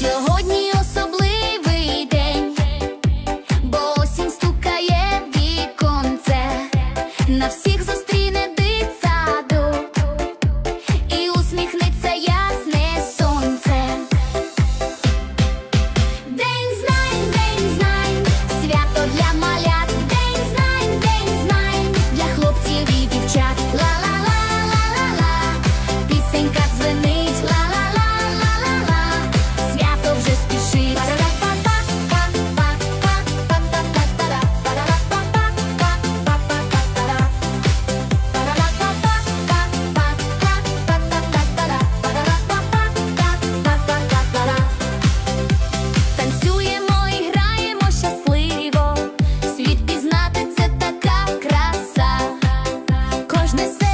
Сьогодні особливий день, бо осінь стукає віконце на всіх Christmas.